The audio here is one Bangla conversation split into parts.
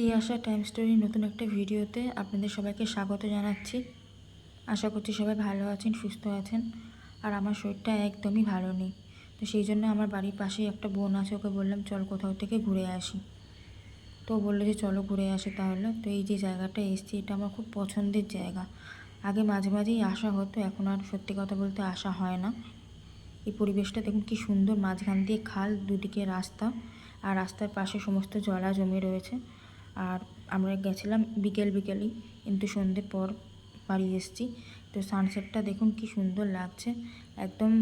তিয়াশা টাইম স্টোরি নতুন একটা ভিডিওতে আপনাদের সবাইকে স্বাগত জানাচ্ছি। আশা করছি সবাই ভালো আছেন, সুস্থ আছেন, আর আমার শরীরটা একদমই ভালো নেই। তো সেই জন্য আমার বাড়ির পাশেই একটা বোন আছে, ওকে বললাম, চল কোথাও থেকে ঘুরে আসি। তো বলল যে, চলো ঘুরে আসি তাহলে। তো এই যে জায়গাটা এসছি, এটা আমার খুব পছন্দের জায়গা। আগে মাঝে মাঝেই আসা হতো, এখন আর সত্যি কথা বলতে আসা হয় না। এই পরিবেশটা দেখুন কি সুন্দর, মাঝখান দিয়ে খাল, দুদিকে রাস্তা, আর রাস্তার পাশে সমস্ত জলা জমে রয়েছে। আর আমরা গেছিলাম বিকেল বিকেলই, কিন্তু সন্ধ্যের পর বাড়ি এসেছি। তো সানসেটটা দেখুন কি সুন্দর লাগছে। একদম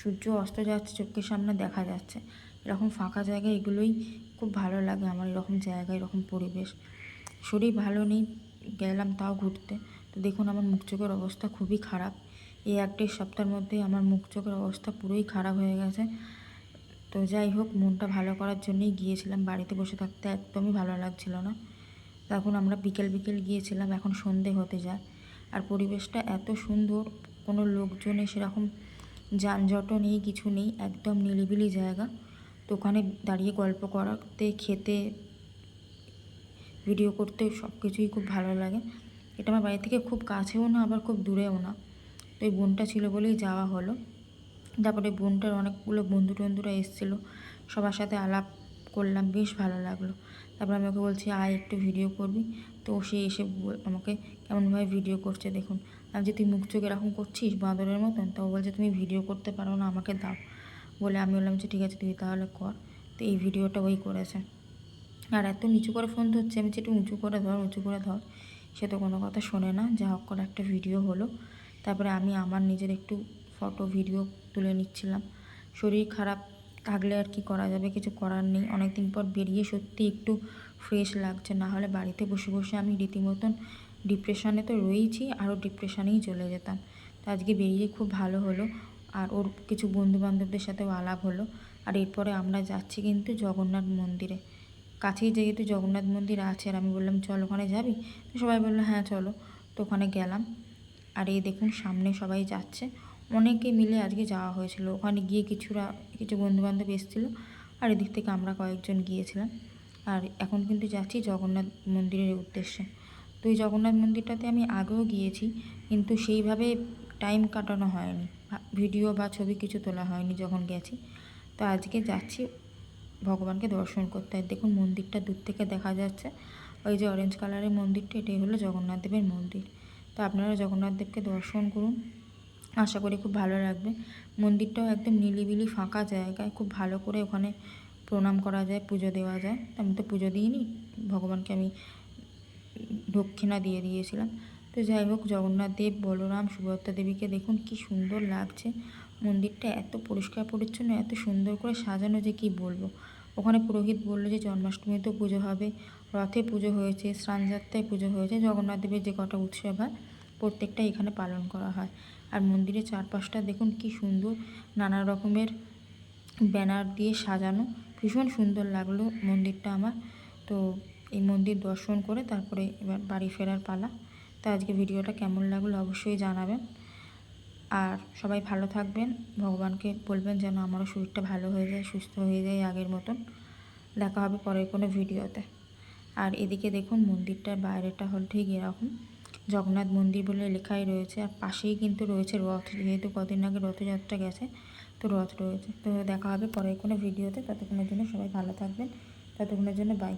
সূর্য অস্ত যাচ্ছে, চোখের সামনে দেখা যাচ্ছে। এরকম ফাঁকা জায়গায় এগুলোই খুব ভালো লাগে আমার, এরকম জায়গা, এরকম পরিবেশ। শরীর ভালো নেই, গেলাম তাও ঘুরতে। তো দেখুন আমার মুখ চোখের অবস্থা খুবই খারাপ। এই এক সপ্তাহের মধ্যেই আমার মুখ চোখের অবস্থা পুরোই খারাপ হয়ে গেছে। তো যাই হোক, মনটা ভালো করার জন্যই গিয়েছিলাম। বাড়িতে বসে থাকতে একদমই ভালো লাগছিল না। তখন আমরা বিকেল বিকেল গিয়েছিলাম, এখন সন্ধে হতে যায়। আর পরিবেশটা এত সুন্দর, কোনো লোকজনে সেরকম যানজটও নেই, কিছু নেই, একদম নিরিবিলি জায়গা। তো ওখানে দাঁড়িয়ে গল্প করাতে, খেতে, ভিডিও করতে সব কিছুই খুব ভালো লাগে। এটা আমার বাড়ি থেকে খুব কাছেও না, আবার খুব দূরেও না। তো এই বোনটা ছিল বলেই যাওয়া হলো। তারপরে বোনটার অনেকগুলো বন্ধু টন্ধুরা এসেছিল। সবার সাথে আলাপ করলাম, বেশ ভালো লাগল। তারপর আমি ওকে বলছি, আয়, একটু ভিডিও করবি? তো সে এসে আমাকে কেমনভাবে ভিডিও করছে দেখুন। আমি যে, তুই মুখ চোখ এরকম করছিস বাঁদরের মতন? তো ও বলছে, তুমি ভিডিও করতে পারো না, আমাকে দাও। বলে আমি বললাম যে ঠিক আছে, তুই তাহলে কর। তো এই ভিডিওটা ওই করেছে। আর এত নিচু করে ফোন ধরছে, আমি একটু উঁচু করে ধর, উঁচু করে ধর। সে তো কোনো কথা শোনে না যা হোক করে একটা ভিডিও হলো। তারপরে আমি আমার নিজের একটু ফটো ভিডিও তুলে নিচ্ছিলাম। শরীর খারাপ থাকলে আর কি করা যাবে? কিছু করার নেই। অনেক দিন পর বেরিয়ে সত্যি একটু ফ্রেশ লাগছে। না হলে বাড়িতে বসে বসে আমি রীতিমতন ডিপ্রেশনে তো রয়েইছি, আরও ডিপ্রেশনেই চলে যেতাম। তো আজকে বেরিয়ে খুব ভালো হলো। আর ওর কিছু বন্ধু বান্ধবদের সাথেও আলাপ হলো। আর এরপরে আমরা যাচ্ছি কিন্তু জগন্নাথ মন্দিরে। কাছেই যেহেতু জগন্নাথ মন্দির আছে, আর আমি বললাম, চল ওখানে যাবি? তো সবাই বলল হ্যাঁ চলো। তো ওখানে গেলাম। আর এই দেখুন, সামনে সবাই যাচ্ছে। অনেকে মিলে আজকে যাওয়া হয়েছিল। ওখানে গিয়ে কিছুরা, কিছু বন্ধুবান্ধব এসেছিল আর এদিক থেকে আমরা কয়েকজন গিয়েছিলাম। আর এখন কিন্তু যাচ্ছি জগন্নাথ মন্দিরের উদ্দেশ্যে। তো এই জগন্নাথ মন্দিরটাতে আমি আগেও গিয়েছি, কিন্তু সেইভাবে টাইম কাটানো হয়নি। ভিডিও বা ছবি কিছু তোলা হয়নি যখন গেছি। তো আজকে যাচ্ছি ভগবানকে দর্শন করতে। দেখুন মন্দিরটা দূর থেকে দেখা যাচ্ছে। ওই যে অরেঞ্জ কালারের মন্দিরটা, এটাই হলো জগন্নাথ দেবের মন্দির। তো আপনারা জগন্নাথ দেবকে দর্শন করুন। আশা করি খুব ভালো লাগবে। মন্দিরটাও একদম নিলিবিলি ফাঁকা জায়গায় খুব ভালো করে ওখানে প্রণাম করা যায়, পুজো দেওয়া যায়। আমি তো পুজো দিইনি, ভগবানকে আমি দক্ষিণা দিয়ে দিয়েছিলাম। তো যাই হোক, জগন্নাথ দেব, বলরাম সুভদ্রা দেবীকে দেখুন কি সুন্দর লাগছে। মন্দিরটা এত পরিষ্কার পরিচ্ছন্ন, এত সুন্দর করে সাজানো যে কি বলব। ওখানে পুরোহিত বলল যে জন্মাষ্টমীতেও পুজো হবে, রথে পুজো হয়েছে, স্নানযাত্রায় পুজো হয়েছে, জগন্নাথ দেবের যে কটা উৎসব হয় প্রত্যেকটা এখানে পালন করা হয়। আর মন্দিরের চারপাশটা দেখুন কি সুন্দর, নানা রকমের ব্যানার দিয়ে সাজানো। ভীষণ সুন্দর লাগল মন্দিরটা আমার। তো এই মন্দির দর্শন করে তারপরে এবার বাড়ি ফেরার পালা। তো আজকে ভিডিওটা কেমন লাগল অবশ্যই জানাবেন। আর সবাই ভালো থাকবেন। ভগবানকে বলবেন যেন আমারও শরীরটা ভালো হয়ে যায়, সুস্থ হয়ে যায় আগের মতন। দেখা হবে পরের কোনো ভিডিওতে। আর এদিকে দেখুন মন্দিরটার বাইরেটা হল ঠিক এরকম। জগন্নাথ মন্দির বলে লেখাই রয়েছে। আর পাশেই কিন্তু রয়েছে রথ। যেহেতু কদিন আগে রথযাত্রা গেছে, তো রথ রয়েছে। তো দেখা হবে পরের কোনো ভিডিওতে। ততক্ষণের জন্য সবাই ভালো থাকবেন। ততক্ষণের জন্য বাই